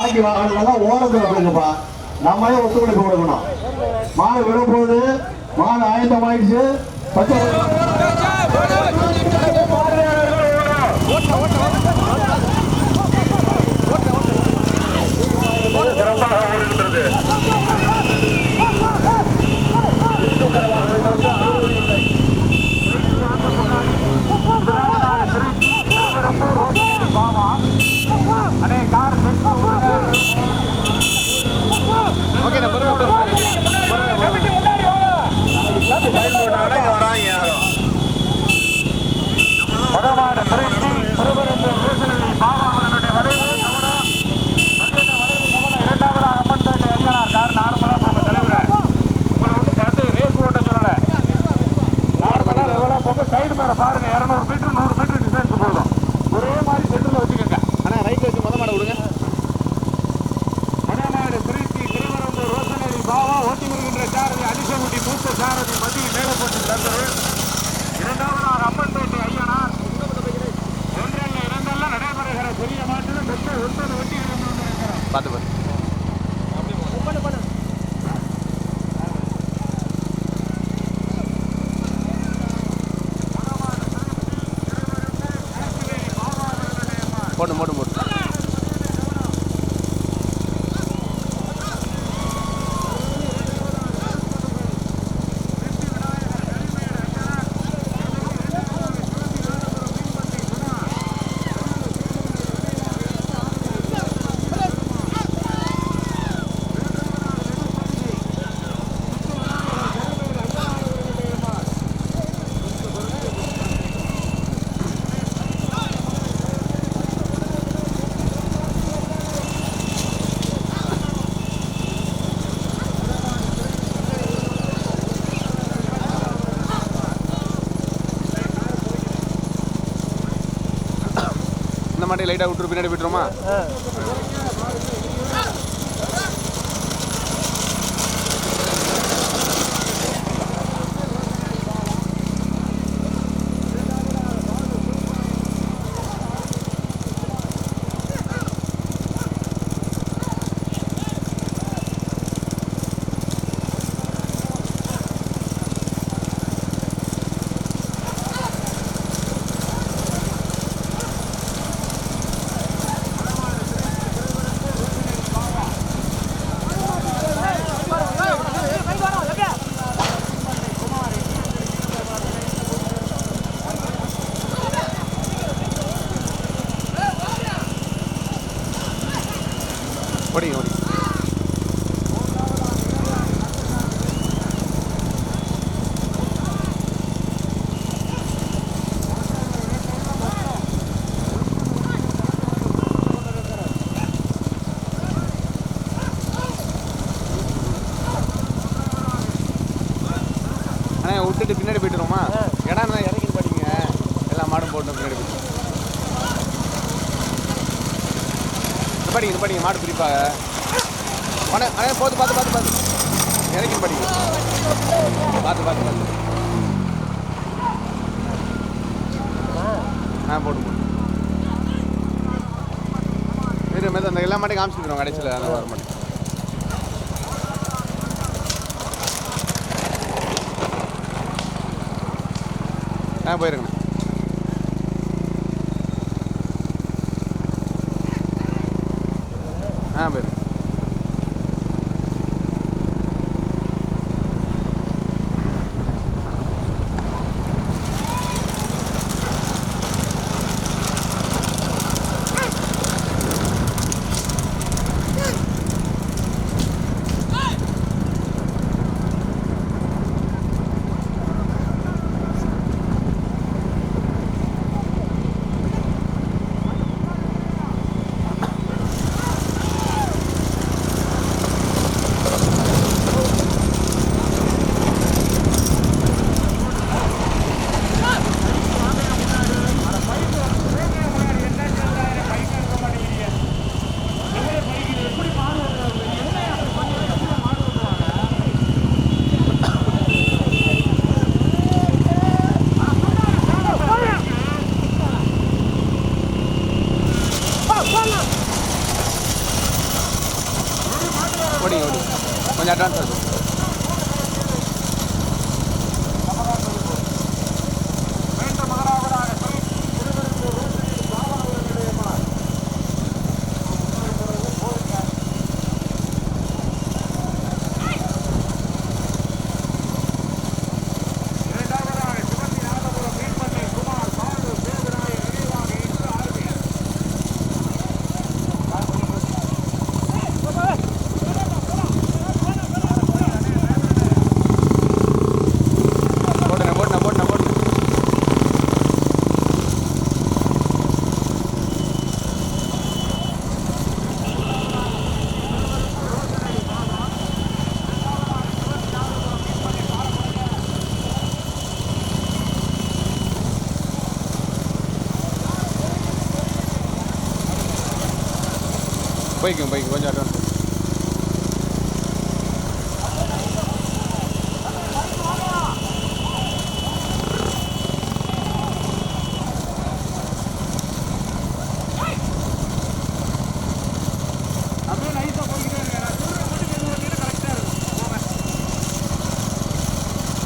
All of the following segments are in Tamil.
வாங்கி வாகனங்கள்லாம் ஓரத்தில் விடுங்கப்பா நம்மளே ஒத்துழைப்பு கொடுக்கணும். மாடு விழப்போகுது மாடு ஆயத்தமாயிடுச்சு பச்சை சைடு லைட்டாக விட்டுரு பின்னாடி விட்டுருமா ஓடிங்க ஓடி அண்ணா விட்டுட்டு பின்னாடி போயிட்டுருமா இடம் இறக்கி படிங்க. எல்லா மாடும் போட்டு பின்னாடி போயிட்டு. படிங்க இது படிங்க மாடு பிரிப்பாக அண்ணா அண்ணா போது பார்த்து பார்த்து பார்த்து இறக்கி படிங்க. பார்த்து பார்த்து பார்த்து ஆ போட்டு போட்டு இரு மேலே அந்த எல்லா மாட்டையும் காமிச்சிருக்கிறோம் கடைசியில் அந்த வர மாட்டேன் ஆ போயிருங்கண்ணா. ஓடி ஓடி. கொஞ்சம் அட்வான்ஸ் ஆகும் மீண்டும் முதலாவதாக திருச்சி திருவெரும்பூர் ரோட்டில் பாபா அவர்களுடைய மாடு. இரண்டாவதாக சிவந்தி நாதபுரம் மீன்பண்ணை குமார் பாலு சேதுராய நினைவாக இன்று ஆர்வி போட்டுனேன் போட்டுனேன் போட்டுனேன் போட்டுனேன் போய்க்கும் போய்க்கும் கொஞ்சம் அட்வான்ஸ் அப்படியே நைஸா போய்கிட்டே இருங்க நான் சொல்ற மட்டும் மெது பண்ணிட்டு கரெக்டா இருக்கும் போங்க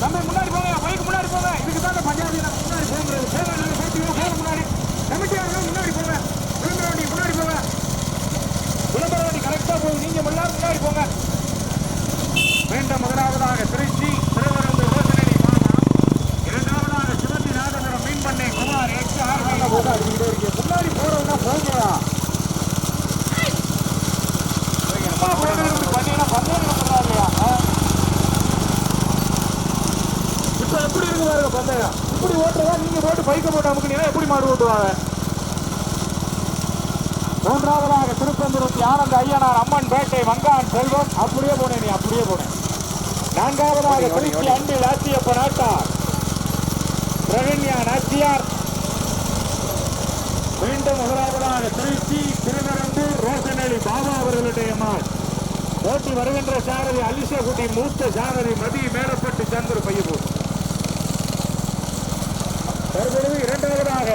தம்பி முன்னாடி போங்க பைக் முன்னாடி போங்க இதுக்கு தான் இந்த பஞ்சாயத்து நம்ம முன்னாடி போங்கிறது போங்க நீங்க போயிட்டு போங்க முன்னாடி கமிட்டியாளர்கள் முன்னாடி போங்க விளம்பர வண்டி முன்னாடி போங்க விளம்பர வண்டி கரெக்டா போகுது நீங்க எல்லாரும் முன்னாடி போங்க மீண்டும் முதலாவதாக திருச்சி திருவரம்பூர் ரோசனடி மாமா இரண்டாவதாக சிவந்தி நாதபுரம் மீன்பண்ணை குமார் எக்ஸ் ஆர் போட்டு அடிச்சுக்கிட்டே இருக்கீங்க முன்னாடி போறவங்க போங்கடா அப்பா போட்டு இப்படி பண்ணீங்கன்னா பந்தயம் நடத்துறா இல்லையா ஆ? இப்ப எப்படி இருக்கு பாருங்க பந்தயம் இப்படி ஓட்டுறதா நீங்க போட்டு பைக்கை போட்டு அமுக்குனீங்கன்னா எப்படி மாடு ஓட்டுவாங்க? மூன்றாவதாக திருப்பந்துருத்தி ஆனந்த ஐயனார் அம்மன் பேட்டை வங்கான் செல்வம். அப்படியே போனேன் நீ அப்படியே போனேன். நான்காவதாக திருச்சி ஓடி. அண்டி லாத்தியப்ப நாட்டார் பிரகன்யா நாச்சியார். மீண்டும் முதலாவதாக திருச்சி திருநரம்பூர் ரோசனலி பாபா அவர்களுடைய மான் போட்டி வருகின்ற சாரதி அலிசகுட்டி மூத்த சாரதி மதி மேலப்பட்டு சந்திர பையபூர் தற்பொழுது இரண்டாவதாக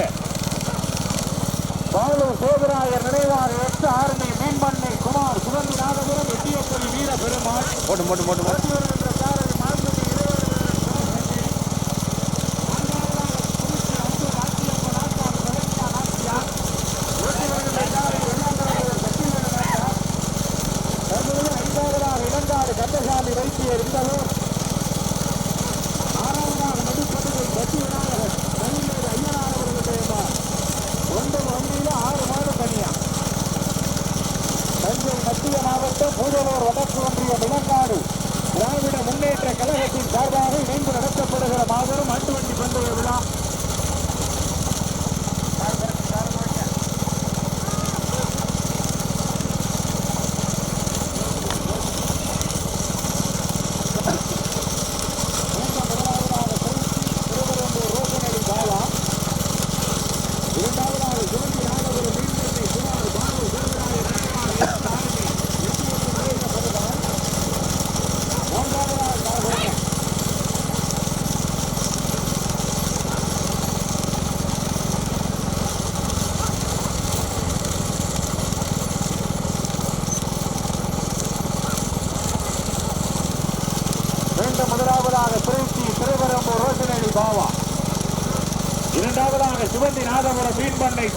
பாலு சோதராயர் நினைவாக எட்டு ஆரணி மீன்பண்ணை குமார் சுகந்தி நாதபுரம் எட்டியப்பள்ளி வீர பெருமாள் போட்டு போட்டு போட்டு போட்டு போட்டி வருகின்ற சாரதி மாண்புமிகு இறைவர்கள் சிவசக்தி. நான்காவதாக திருச்சி அன்பு ராசியப்ப நாட்டார் பிரகன்யா நாச்சியார். போட்டி வருகின்ற சாரதி வெள்ளாந்தரவர் சத்தியவேலு நாட்டார். தற்பொழுது ஐந்தாவதாக இளங்காடு கந்தசாமி வைத்தியர் இந்தலூர் ஆறாவதாக நடுப்பதுகை பட்டி விநாயகர் தனிமேடு ஐயனார் அவர்களுடைய மார். ஒன்று வண்டியில ஆறு மாடு தனியா தஞ்சை மத்திய மாவட்டம் பூதலூர் வடக்கு ஒன்றிய விலங்காடு திராவிட முன்னேற்ற கழகத்தின் சார்பாக இணைந்து நடத்தப்படுகிற மாபெரும் மாட்டு வண்டி பந்தய விழா திருவரம்பூர் ரோசனடி பாலா இரண்டாவதாக சிவந்தி நாகபுரம் மீன்மண்ணை குமார் பாலு சிவராய நினைவாக தாரணி எட்டியத்து மகேந்திர பகவான் மூன்றாவதாக கார்போனை மீண்டும் முதலாவதாக திருச்சி திருவரம்பூர் ரோசனடி பாவா இரண்டாவதாக சிவந்தி நாதபுரம் மீன்பண்ணை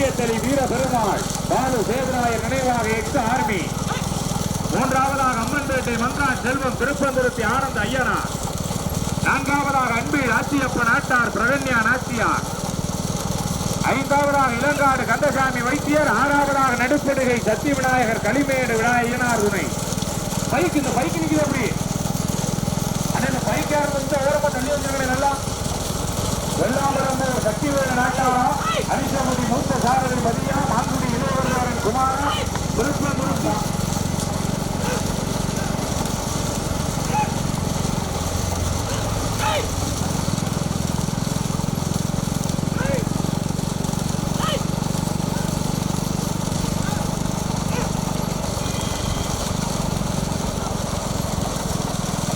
குமார் எட்டியத்தலி வீர பெருமாள் பாலு சேதுநாயர் நினைவாக எக்ஸ் ஆர்மி. மூன்றாவதாக அம்மன்பேட்டை மங்கான் செல்வம் திருப்பந்துருத்தி ஆனந்த் ஐயனார். நான்காவதாக அன்பில் ஆச்சியப்ப நாட்டார் பிரகன்யா நாச்சியார். ஐந்தாவதாக இளங்காடு கந்தசாமி வைத்தியர். ஆறாவதாக நடுப்படுகை சத்தி விநாயகர் களிமேடு விநாயகனார் துணை. பைக் இந்த பைக் நிற்கிறது அப்படி. அண்ணா இந்த பைக் யாரும் தள்ளி வந்தாங்களே நல்லா? வெள்ளாம்பரம் சக்திவேல நாட்டாரா? அரிசமுடி மூத்த சாரதி மதியா மாங்குடி இளையவர்காரன் குமாரா திருப்பந்துருத்தி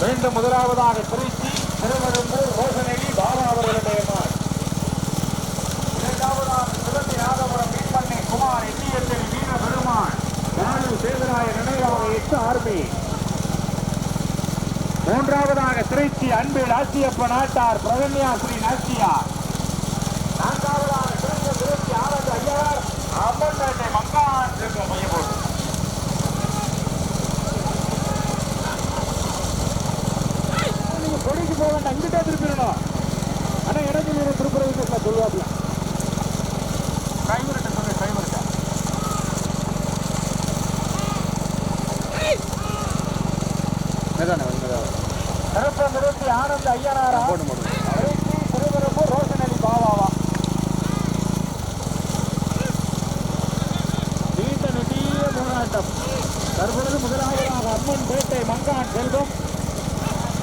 மீண்டும் முதலாவதாக திருச்சி திருவெரும்பூர் ரோசனடி பாபா அவர்களுடைய மார் இரண்டாவதாக சிவந்தி நாதபுரம் மீன்பண்ணை குமார் எட்டியத்தில் வீர பெருமாள் ஆறு சேதராய ஆர்மி. மூன்றாவதாக திருச்சி அன்பில் ஆசியப்ப நாட்டார் பிரகன்யா ஸ்ரீ நாச்சியார். நான்காவதாக திருச்சி திருச்சி ஆனந்த் ஐயர் அம்மன் மங்கான் மையபோடு நீங்க கொடிக்கு போக வேண்டாம் இங்கிட்டே திருப்பிடணும். ஆனா இடத்துல திருப்புறதுக்கு சொல்லுவாப்ல? திருப்ப நிறுத்தி ஆனந்த் ஐயனாரா? திருவரம்பூர் ரோஷனலி பாவாவா நீண்ட நெடிய போராட்டம் தற்பொழுது முதலாவதாக அம்மன் பேட்டை மங்கான் செல்வம்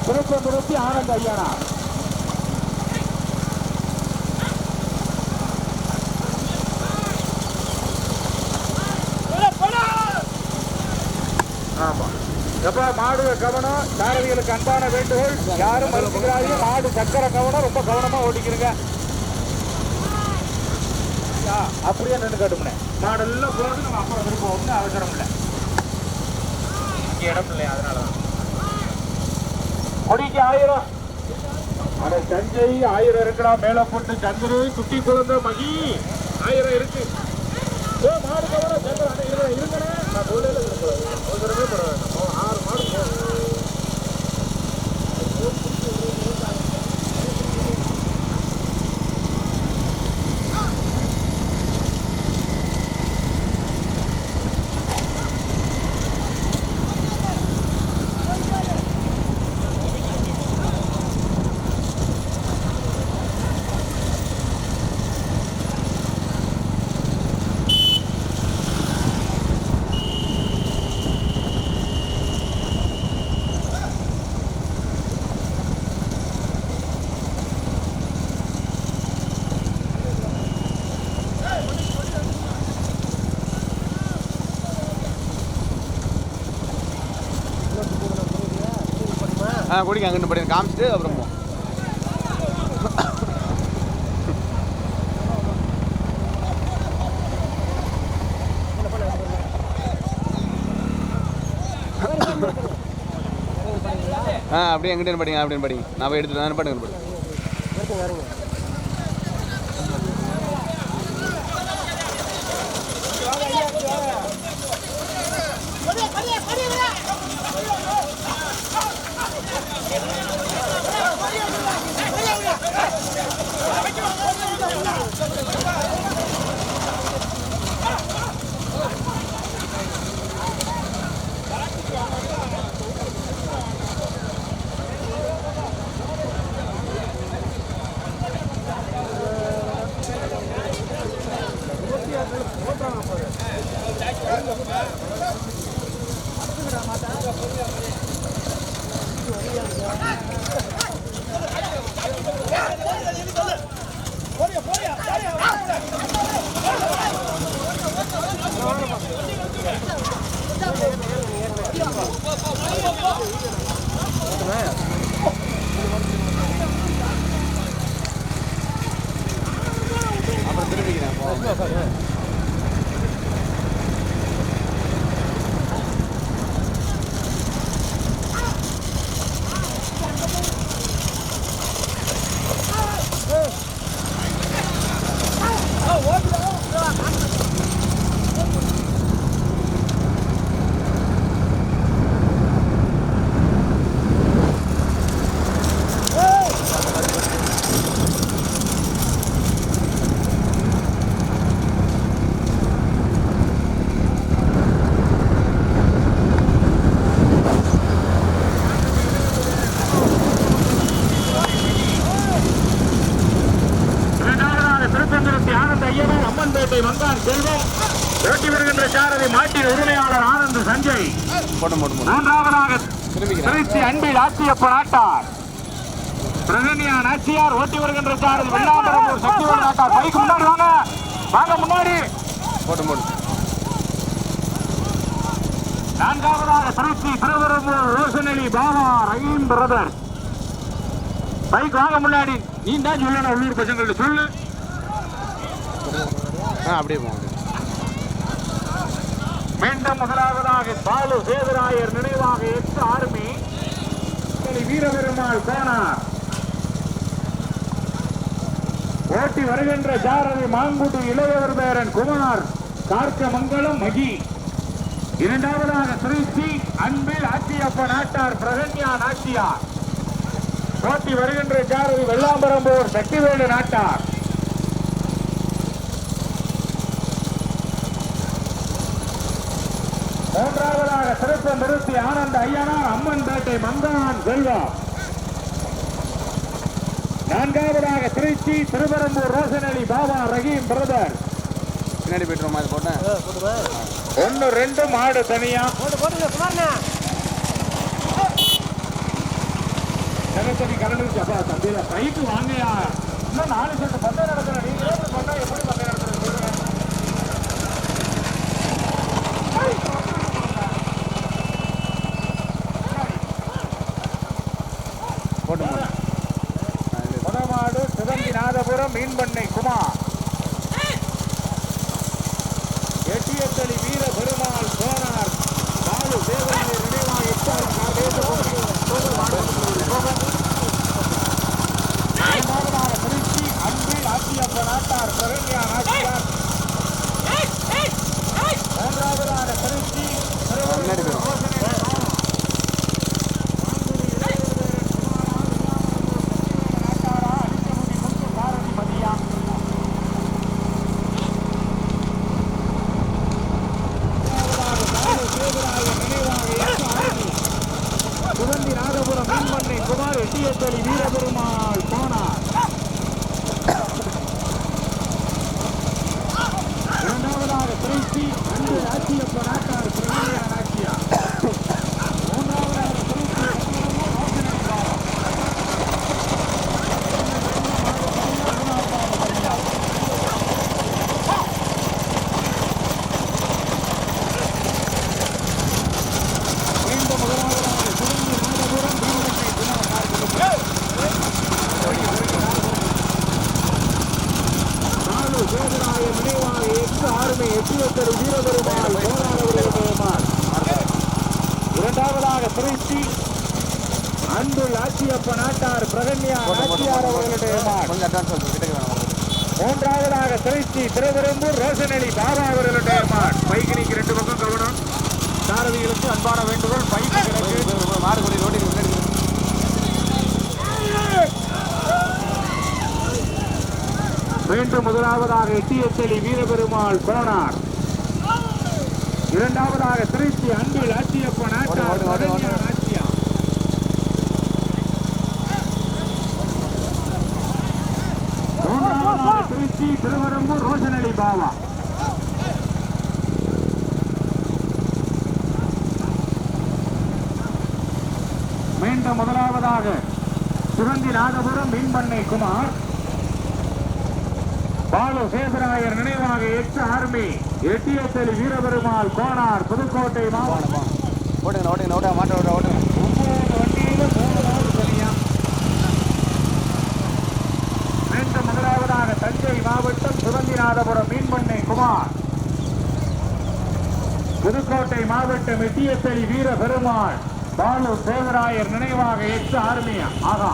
திருப்ப நிறுத்தி ஆனந்த் ஐயனா எப்ப மாடு கவனம் சாரதிகளுக்கு அன்பான வேண்டுகோள். யாரும் மறுக்கிறாங்க மாடு சக்கர கவனம் ரொம்ப கவனமா ஓட்டிக்கிறங்க. அப்படியே நின்று கட்டுமுனே. மாடெல்லாம் போட்டு நம்ம அப்புறம் திரும்ப ஒன்றும் அவசரம் இல்லை. இங்கே இடம் இல்லை அதனால தான் கொடிக்கு ஆயிரம். ஆனால் தஞ்சை ஆயிரம் இருக்குடா. மேலே போட்டு சந்திரு குட்டி குழந்தை மகி. ஆயிரம் இருக்கு. ஏ, மாடு கவனம் சந்திரன் அண்ணே, இருங்க, நான் சொல்லல இருக்கக்கூடாது. அவசரமே பட வேண்டாம். ஆ குடிங்க அங்கே படி காமிச்சிட்டு அப்புறம் போ. ஆ அப்படியே எங்கிட்ட படிங்க அப்படின்னு படிங்க. நான் போய் எடுத்துட்டு தானே பாட்டுங்க படிங்க. மூன்றாவதாக திருச்சி அன்பில் ஆட்சியப்ப நாட்டார் பிரகன்யா நாச்சியார் ஓட்டி வருகின்ற சாரதி வெள்ளாம்பரம்பூர் சக்திவேல் நாட்டார். பைக் முன்னாடி வாங்க. வாங்க முன்னாடி. போட்டு போட்டு. நான்காவதாக திருச்சி திருவரம்பூர் ரோஷனலி பாபா ரஹீம் பிரதர். பைக் வாங்க முன்னாடி. நீ தான் சொல்லணும் உள்ளூர் பசங்கள்ட்ட சொல்லு. ஆ அப்படியே போங்க. மீண்டும் முதலாவதாக பாலு சேதுராயர் நினைவாக எட்டு ஆர்மி. வீரபெருமாள் கோனார் ஓட்டி வருகின்ற சாரதி மாங்குடி இளையவர் பேரன் குமார் கார்க்கமங்கலம் மகி. இரண்டாவதாக திருச்சி அன்பில் ஆச்சியப்ப நாட்டார் பிரகன்யா நாட்டியார் ஓட்டி வருகின்ற சாரதி வெள்ளாம்பரம்பூர் சக்திவேலு நாட்டார். மூன்றாவதாக திருப்பம் நிறுத்தி ஆனந்த ஐயனார் அம்மன் பேட்டை மங்கான் செல்வா. நான்காவதாக திருச்சி திருவரம்பூர் ரோசனலி பாபா ரஹீம் பிரதர். பின்னாடி போயிட்டு மாதிரி போட்டேன். ஒன்னு ரெண்டு மாடு தனியா. ஜெகத்தனி கரண்ட் அப்பா தம்பியில பைக்கு வாங்கயா? இன்னும் நாலு செட்டு பந்தயம் நடக்கிற நீங்களே இப்படி பண்ணா எப்படி பந்தயம் நடத்துறது சொல்லுங்க போட்டு போட்டு முதமாடு சிதம்பிநாதபுரம் மீன்பண்ணை குமார் எட்டியத்தளி வீர பெருமாள் சோனார் பாலு தேவனின் நினைவாக எட்டார் இரண்டாவதாக திருச்சி அன்பில் ஆட்சியப்ப நாட்டார் சரண்யா நாச்சியார் மூன்றாவதாக திருச்சி முன்னாடி போயிடும் சுகந்தி நாகபுரம் மீன்மண்ணை குமார் எட்டியத்தொழி வீரபெருமாள் போனார் இரண்டாவதாக திருச்சி அன்பு ராட்சியப்ப நாட்டார் பிரமணியா நாச்சியா மூன்றாவதாக திருச்சி மீண்டும் முதலாவதாக சுகந்தி நாகபுரம் மீன்மண்ணை குமார் நாலு சேதராய நினைவாக எட்டு ஆறுமை எட்டியத்தரு வீரபெருமாள் போராடவர்கள் பெருமாள். இரண்டாவதாக திருச்சி அன்பு ஆட்சியப்ப நாட்டார் பிரகன்யா நாச்சியார் அவர்களுடைய மூன்றாவதாக திருச்சி திருவெரும்பூர் ரோசனலி பாபா அவர்களுடைய மாள் பைக்கினிக்கு ரெண்டு பக்கம் கவனம். சாரதிகளுக்கு அன்பான வேண்டுகோள். பைக் மாறுபடி ரோட்டில் கொடி ரோட்டுக்கு முன்னாடி மீண்டும் முதலாவதாக எட்டியத்தளி வீரபெருமாள் கோனார் இரண்டாவதாக திருச்சி அன்பில் ஆட்சியப்ப நாட்டார் ஓடு, ஓடு, ஓடு. பிரகன்யா நாச்சியா மூன்றாவதாக திருச்சி திருவரம்பூர் ரோஷனலி பாவா. மீண்டும் முதலாவதாக சுகந்தி நாகபுரம் மீன்பண்ணை குமார். பாலு சேதராயர் நினைவாக எட்டு ஆர்மி. எட்டியத்தலி வீரபெருமாள் கோனார் புதுக்கோட்டை மாவட்டம். ஓட்டுங்க ஓட்டுங்க ஓட்டுங்க மாட்டை ஓட்ட ஓட்டுங்க ஒன்பது வண்டியில மூணு தனியா மீண்டும் முதலாவதாக தஞ்சை மாவட்டம் சுகந்திநாதபுரம் மீன்பண்ணை குமார். புதுக்கோட்டை மாவட்டம் எட்டியத்தலி வீர பெருமாள் பாலு சேவராயர் நினைவாக எட்டு ஆர்மியா ஆகா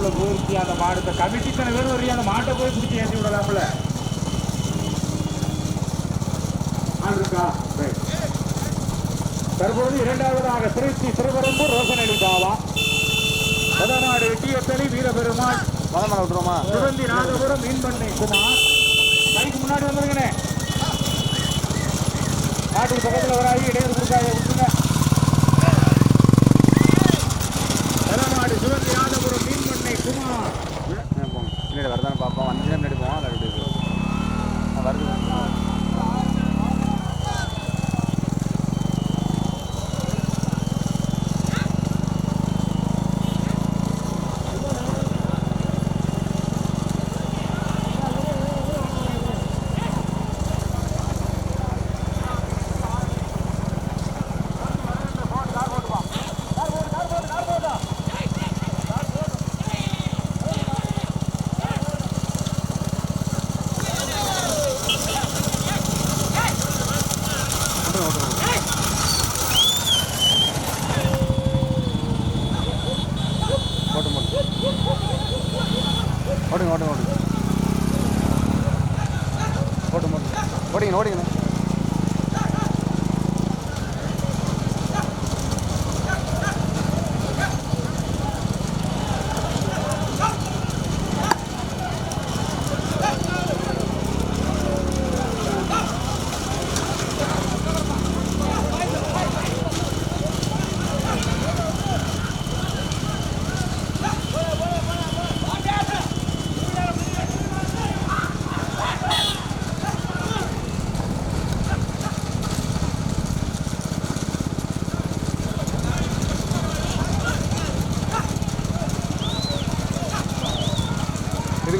ஆத்துக்குள்ள போயிருச்சு அந்த மாடு. இந்த கமிட்டித்தனை பேர் வரையும் அந்த மாட்டை போய் பிடிச்சி ஏற்றி விடலாம்ல. இருக்கா ரைட். தற்போது இரண்டாவதாக திருச்சி திருவரம்பூர் ரோசனலி பாவா முதநாடு எட்டியத்தலி வீரபெருமாள். மொதல் மலை விட்டுருவோமா சிவந்தி நாகபுரம் மீன்பண்ணை குமார் பைக்கு முன்னாடி வந்துருங்கண்ணே நாட்டுக்கு பக்கத்தில் வராது இடையில கொடுக்காத விட்டுங்க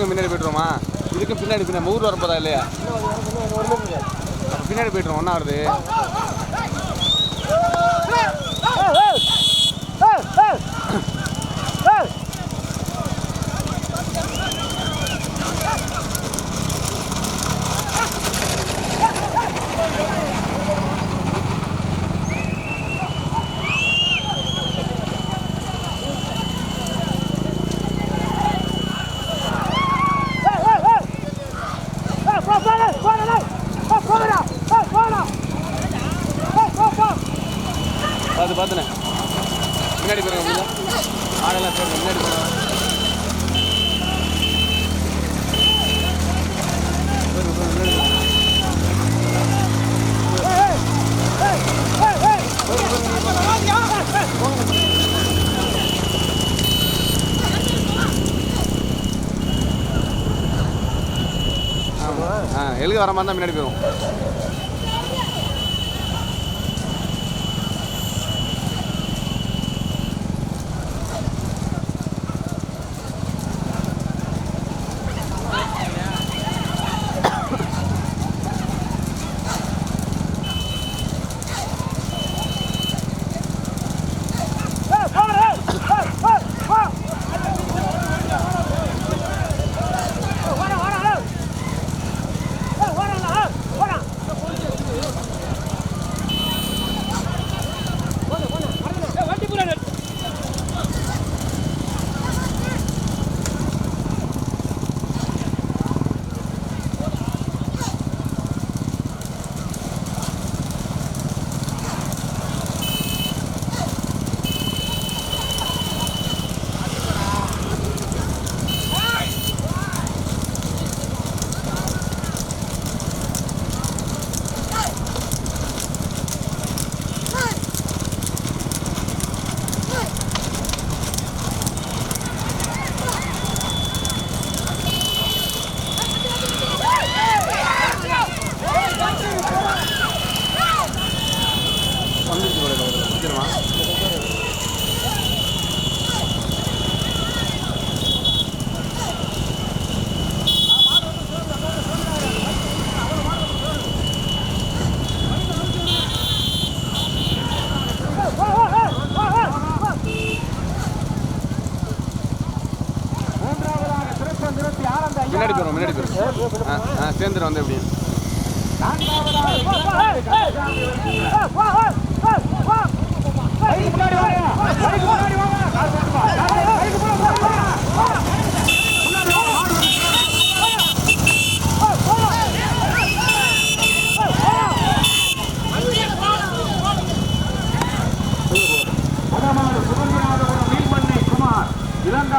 இதுக்கும் பின்னாடி போய்ட்டுருமா இதுக்கும் பின்னாடி பின்னாடி ஊர் வரப்போதா இல்லையா பின்னாடி போய்ட்டுருவோம் ஒன்றா வருது பார்த்து பார்த்துண்ணே முன்னாடி போயிருங்க ஆடெல்லாம் போயிருங்க முன்னாடி போயிருங்க ஆ எழுக வர மாதிரி தான் முன்னாடி போயிடும்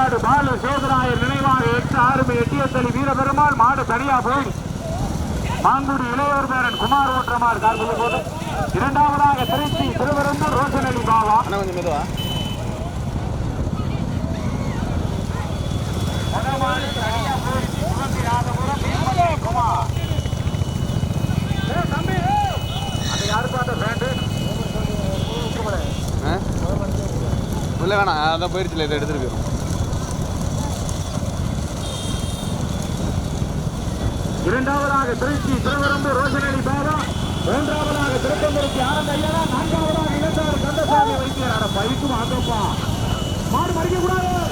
இளங்காடு பாலு சேதுராயர் நினைவாக எட்டு ஆறுமை எட்டியத்தளி வீரபெருமாள் மாடு தனியா போய் மாங்குடி இளையோர் பேரன் குமார் ஓற்றமார் கார்பது போது இரண்டாவதாக திருச்சி திருவரந்தூர் ரோசனலி பாவா அண்ணா கொஞ்சம் மெதுவா. குமார். இல்லை வேணாம் அதான் போயிடுச்சுல இதை எடுத்துகிட்டு போயிடும் இரண்டாவதாக திருச்சி திருவரம்பு ரோஷனலி பாதா மூன்றாவதாக திருப்பந்தூருக்கு ஆனந்த ஐயனா நான்காவதாக இளந்தார் கந்தசாமி வைத்தியர் பைக்கும் வாங்கப்பா மாடு மறிக்க கூடாது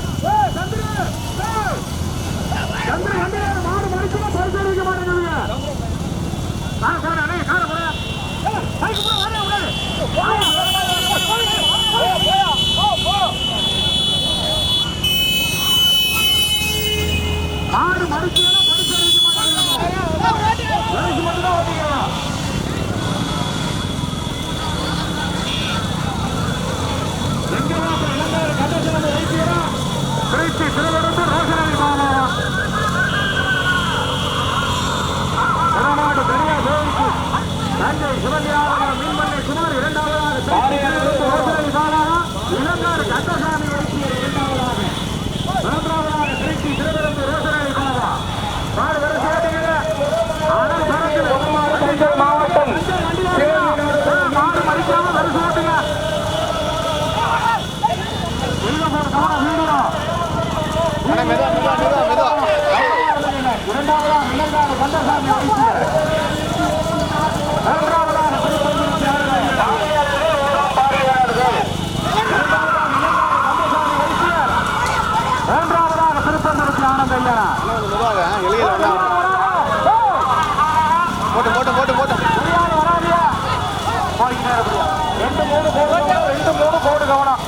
கூடு கவனம்.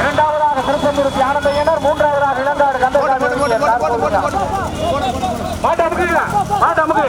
இரண்டாவதாக திருப்பந்தூர் தியானந்தையனர் மூன்றாவதாக இளங்காடு கந்தசாமி மாட்டு அமுக்கு மாட்டு அமுக்கு.